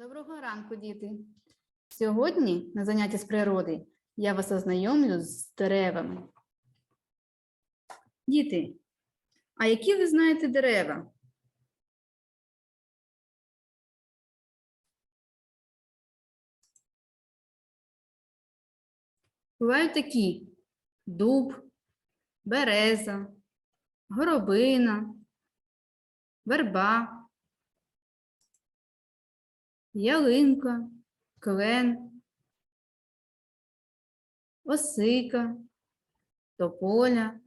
Доброго ранку, діти! Сьогодні на занятті з природи я вас ознайомлю з деревами. Діти, а які ви знаєте дерева? Бувають такі дуб, береза, горобина, верба, ялинка, клен, осика, тополя,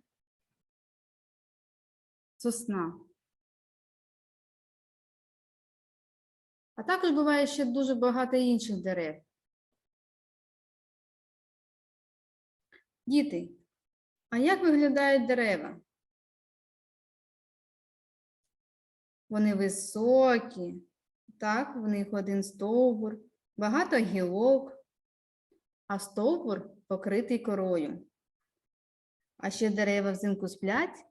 сосна. А також буває ще дуже багато інших дерев. Діти, а як виглядають дерева? Вони високі, так, в них один стовбур, багато гілок, а стовбур покритий корою. А ще дерева взимку сплять,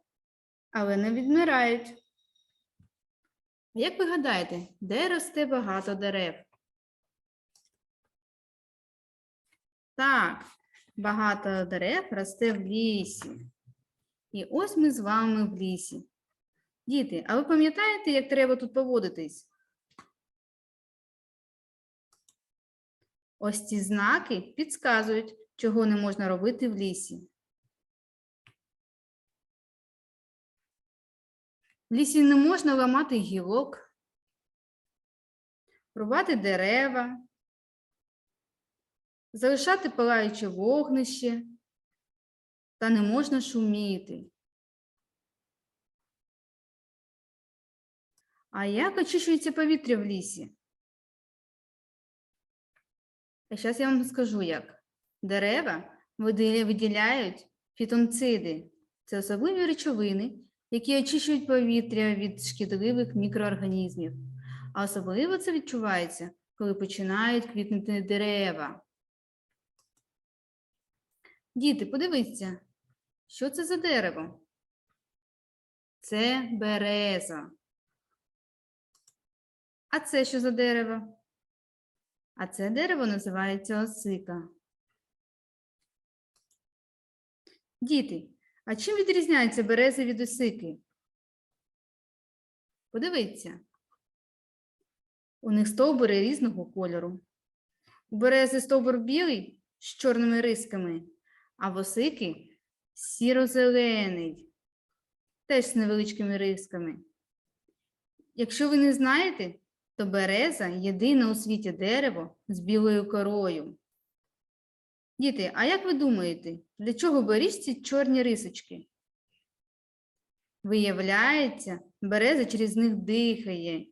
але не відмирають. Як ви гадаєте, де росте багато дерев? Так, багато дерев росте в лісі. І ось ми з вами в лісі. Діти, а ви пам'ятаєте, як треба тут поводитись? Ось ці знаки підказують, чого не можна робити в лісі. В лісі не можна ламати гілок, рубати дерева, залишати палаюче вогнище, та не можна шуміти. А як очищується повітря в лісі? А зараз я вам скажу як. Дерева виділяють фітонциди. Це особливі речовини, які очищують повітря від шкідливих мікроорганізмів. А особливо це відчувається, коли починають квітнути дерева. Діти, подивіться, що це за дерево? Це береза. А це що за дерево? А це дерево називається осика. Діти, а чим відрізняються берези від осики? Подивіться. У них стовбури різного кольору. У берези стовбур білий з чорними рисками, а в осики сіро-зелений, теж з невеличкими рисками. Якщо ви не знаєте, то береза єдине у світі дерево з білою корою. Діти, а як ви думаєте, для чого берізці чорні рисочки? Виявляється, береза через них дихає,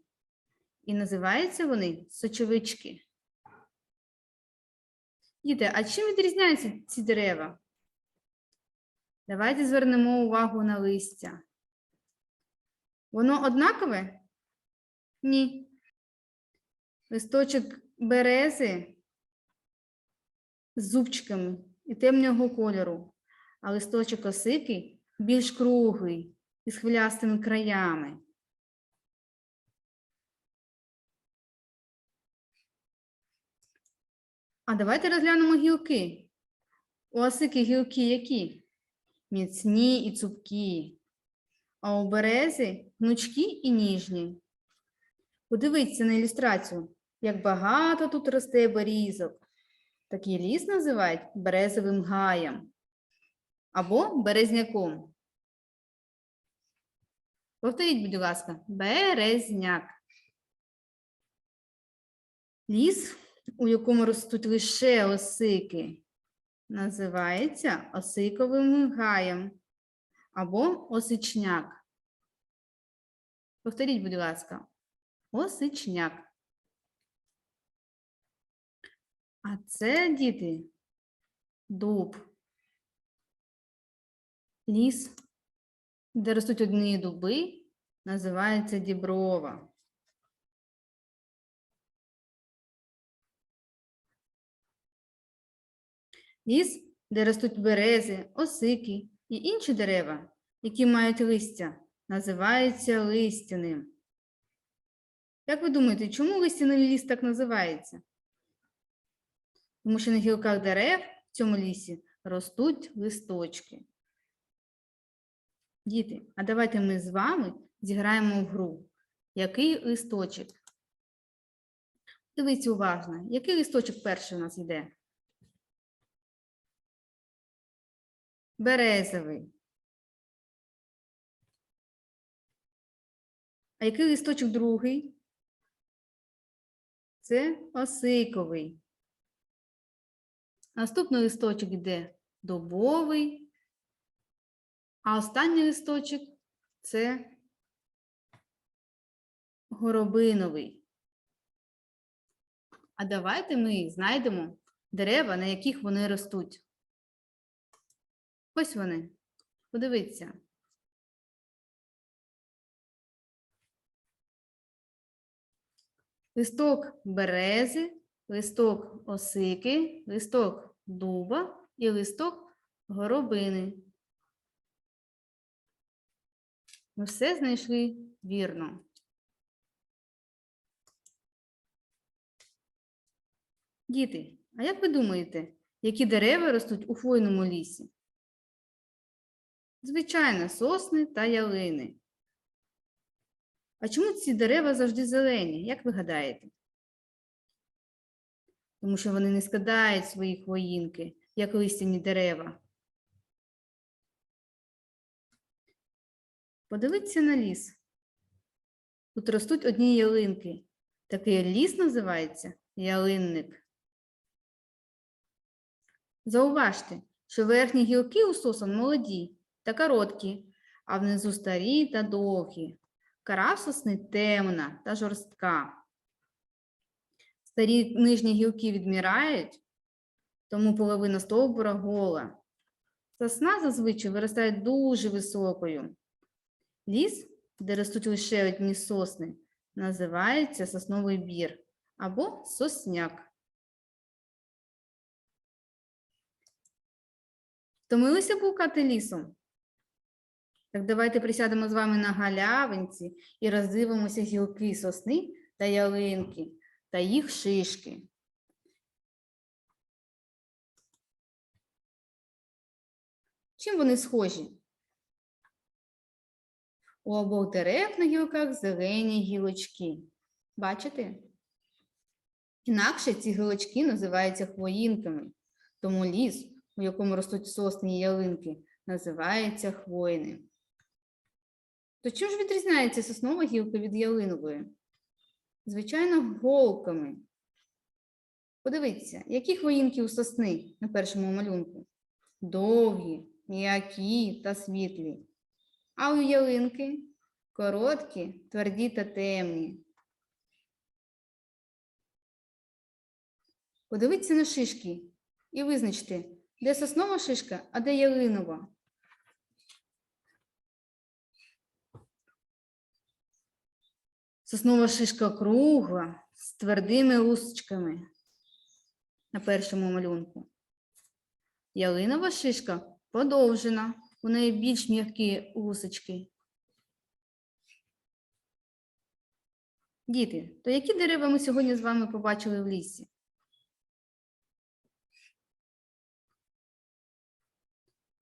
і називаються вони сочовички. Діти, а чим відрізняються ці дерева? Давайте звернемо увагу на листя. Воно однакове? Ні. Листочок берези з зубчиками і темного кольору, а листочок осики більш круглий із хвилястими краями. А давайте розглянемо гілки. У осики гілки які? Міцні і цупкі, а у берези гнучкі і ніжні. Подивіться на ілюстрацію, як багато тут росте берізок. Такий ліс називають березовим гаєм або березняком. Повторіть, будь ласка, березняк. Ліс, у якому ростуть лише осики, називається осиковим гаєм або осичняк. Повторіть, будь ласка, осичняк. А це, діти, дуб. Ліс, де ростуть одні дуби, називається діброва. Ліс, де ростуть берези, осики і інші дерева, які мають листя, називається листяним. Як ви думаєте, чому листяний ліс так називається? Тому що на гілках дерев в цьому лісі ростуть листочки. Діти, а давайте ми з вами зіграємо в гру. Який листочок? Дивіться уважно, який листочок перший у нас йде? Березовий. А який листочок другий? Це осиковий. Наступний листочок йде дубовий, а останній листочок це горобиновий. А давайте ми знайдемо дерева, на яких вони ростуть. Ось вони. Подивіться. Листок берези, листок осики, листок дуба і листок горобини. Ми все знайшли вірно. Діти, а як ви думаєте, які дерева ростуть у хвойному лісі? Звичайно, сосни та ялини. А чому ці дерева завжди зелені? Як ви гадаєте? Тому що вони не складають свої хвоїнки, як листяні дерева. Подивіться на ліс. Тут ростуть одні ялинки. Такий ліс називається ялинник. Зауважте, що верхні гілки у сосон молоді та короткі, а внизу старі та довгі. Кара сосни темна та жорстка. Старі нижні гілки відмирають, тому половина стовбура гола. Сосна зазвичай виростає дуже високою. Ліс, де ростуть лише одні сосни, називається сосновий бір або сосняк. Втомилися блукати лісом? Так давайте присядемо з вами на галявинці і роздивимося гілки сосни та ялинки та їх шишки. Чим вони схожі? У обох дерев на гілках зелені гілочки. Бачите? Інакше ці гілочки називаються хвоїнками, тому ліс, у якому ростуть сосни і ялинки, називається хвойним. То чим ж відрізняється соснова гілка від ялинової? Звичайно, голками. Подивіться, які хвоїнки у сосни на першому малюнку? Довгі, м'які та світлі. А у ялинки короткі, тверді та темні. Подивіться на шишки і визначте, де соснова шишка, а де ялинова. Соснова шишка кругла з твердими лусочками на першому малюнку. Ялинова шишка подовжена, у неї більш м'які лусочки. Діти, то які дерева ми сьогодні з вами побачили в лісі?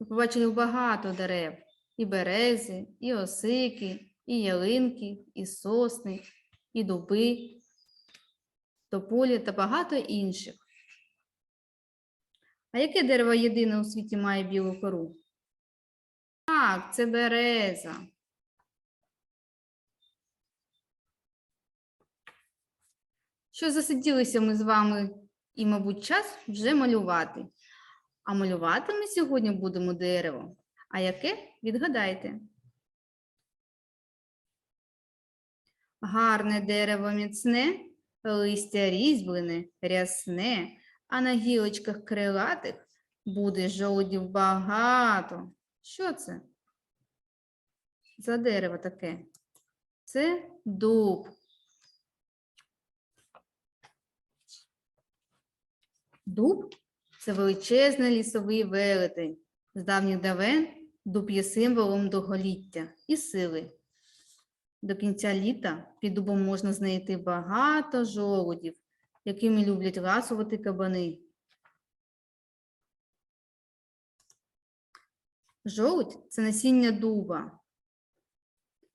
Ви побачили багато дерев. І берези, і осики, і ялинки, і сосни, і дуби, тополі та багато інших. А яке дерево єдине у світі має білу кору? Так, це береза. Що засиділися ми з вами і, мабуть, час вже малювати. А малювати ми сьогодні будемо дерево. А яке? Відгадайте. Гарне дерево міцне, листя різьблене, рясне, а на гілочках крилатих буде жолудів багато. Що це? За дерево таке? Це дуб. Дуб це величезний лісовий велетень. З давніх давен дуб є символом довголіття і сили. До кінця літа під дубом можна знайти багато жолудів, якими люблять ласувати кабани. Жолудь це насіння дуба.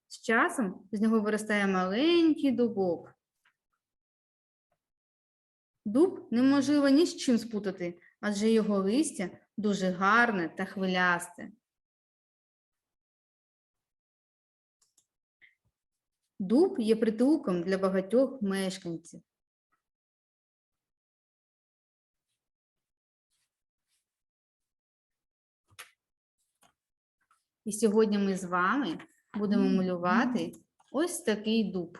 З часом з нього виростає маленький дубок. Дуб неможливо ні з чим спутати, адже його листя дуже гарне та хвилясте. Дуб є притулком для багатьох мешканців. І сьогодні ми з вами будемо малювати ось такий дуб.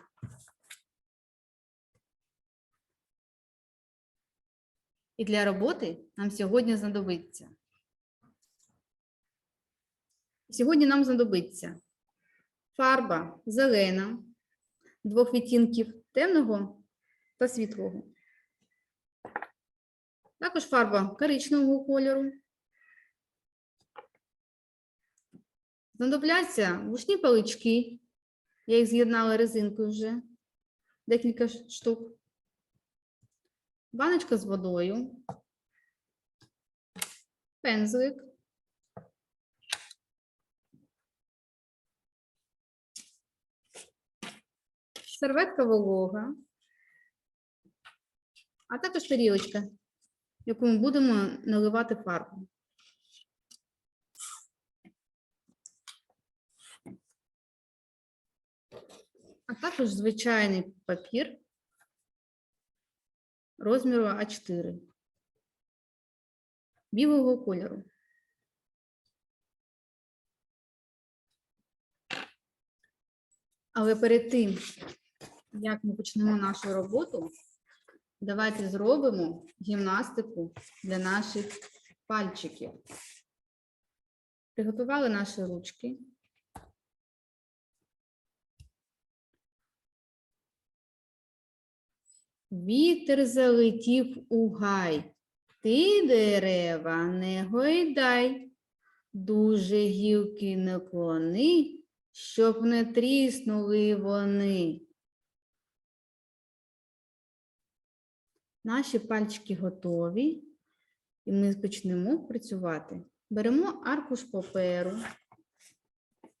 І для роботи нам сьогодні знадобиться. Сьогодні нам знадобиться фарба зелена, двох відтінків темного та світлого. Також фарба коричневого кольору. Знадобляться вушні палички. Я їх з'єднала резинкою вже декілька штук. Баночка з водою. Пензлик. Серветка волога. А також тарілочка, в яку ми будемо наливати фарбу. а також звичайний папір розміру А4 білого кольору. Але перед тим, як ми почнемо нашу роботу, давайте зробимо гімнастику для наших пальчиків. Приготували наші ручки. Вітер залетів у гай. Ти дерева не гойдай, дуже гілки наклони, щоб не тріснули вони. Наші пальчики готові, і ми почнемо працювати. Беремо аркуш паперу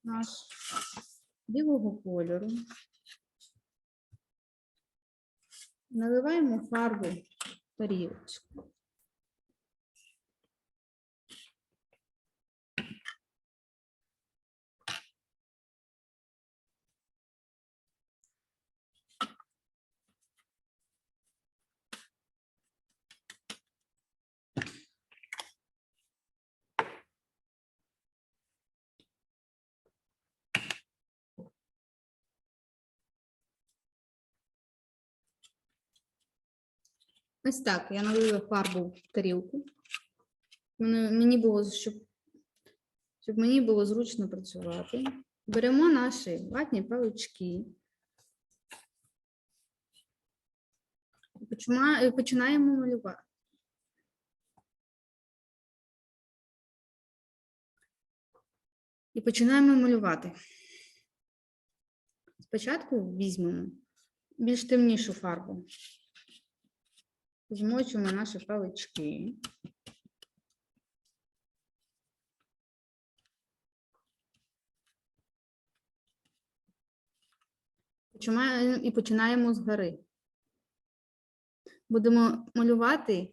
наш білого кольору. Наливаємо фарбу тарілочку. Ось так, я налила фарбу в тарілку. Мені було, щоб, щоб мені було зручно працювати. Беремо наші ватні палички. І починаємо малювати. І починаємо малювати. Спочатку візьмемо більш темнішу фарбу. Змочуємо наші палички. І починаємо з гори. Будемо малювати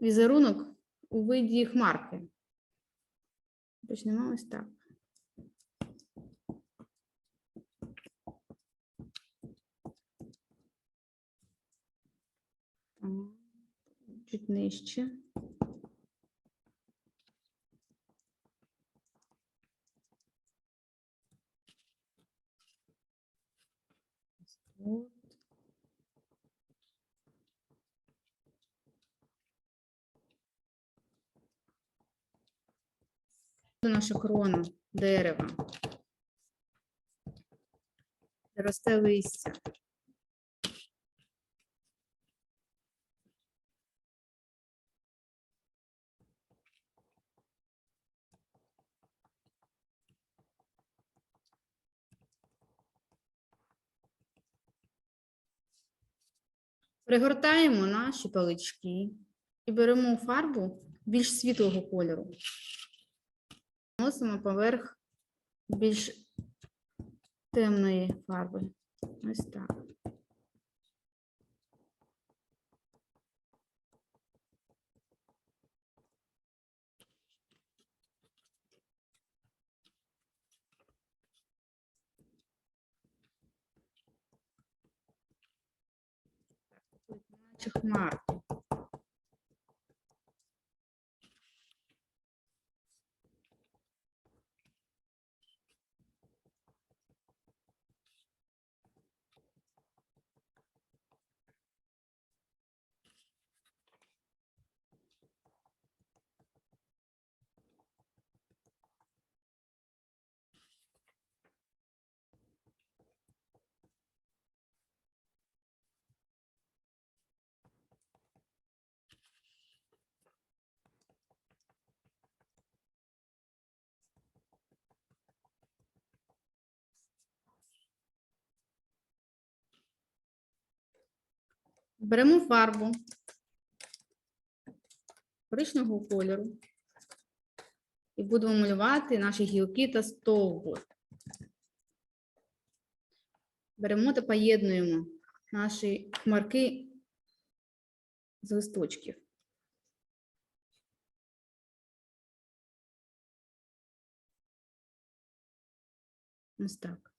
візерунок у виді хмарки. Почнемо ось так. Так, Чуть нижче. От. Це наша крона дерева. де Росте листя. Пригортаємо наші палички і беремо фарбу більш світлого кольору. Наносимо поверх більш темної фарби. Ось так. Наче хмарки. Беремо фарбу коричневого кольору і будемо малювати наші гілки та стовбур. Беремо та поєднуємо наші хмарки з листочків. Ось так.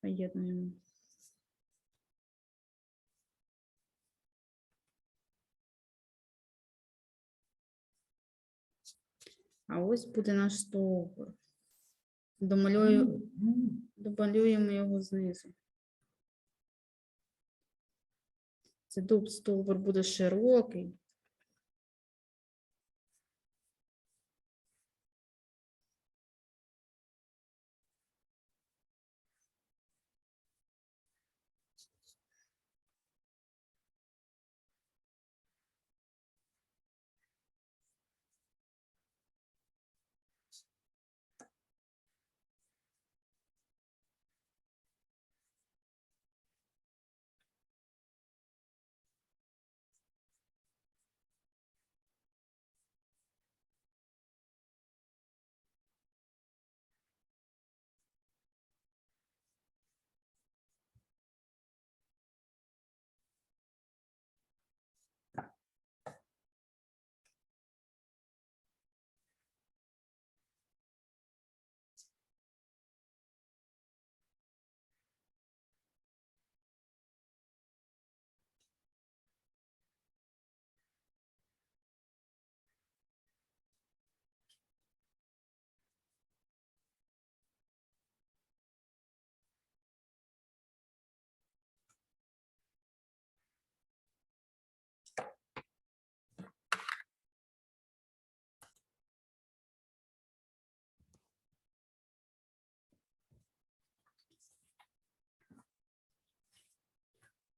Поєднуємо. А ось буде наш стовбур. Домалюю, домалюємо його знизу. Це дуб стовбур буде широкий.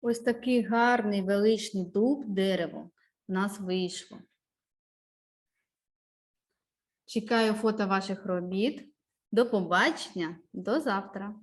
Ось такий гарний величний дуб, дерево в нас вийшло. Чекаю фото ваших робіт. До побачення, до завтра.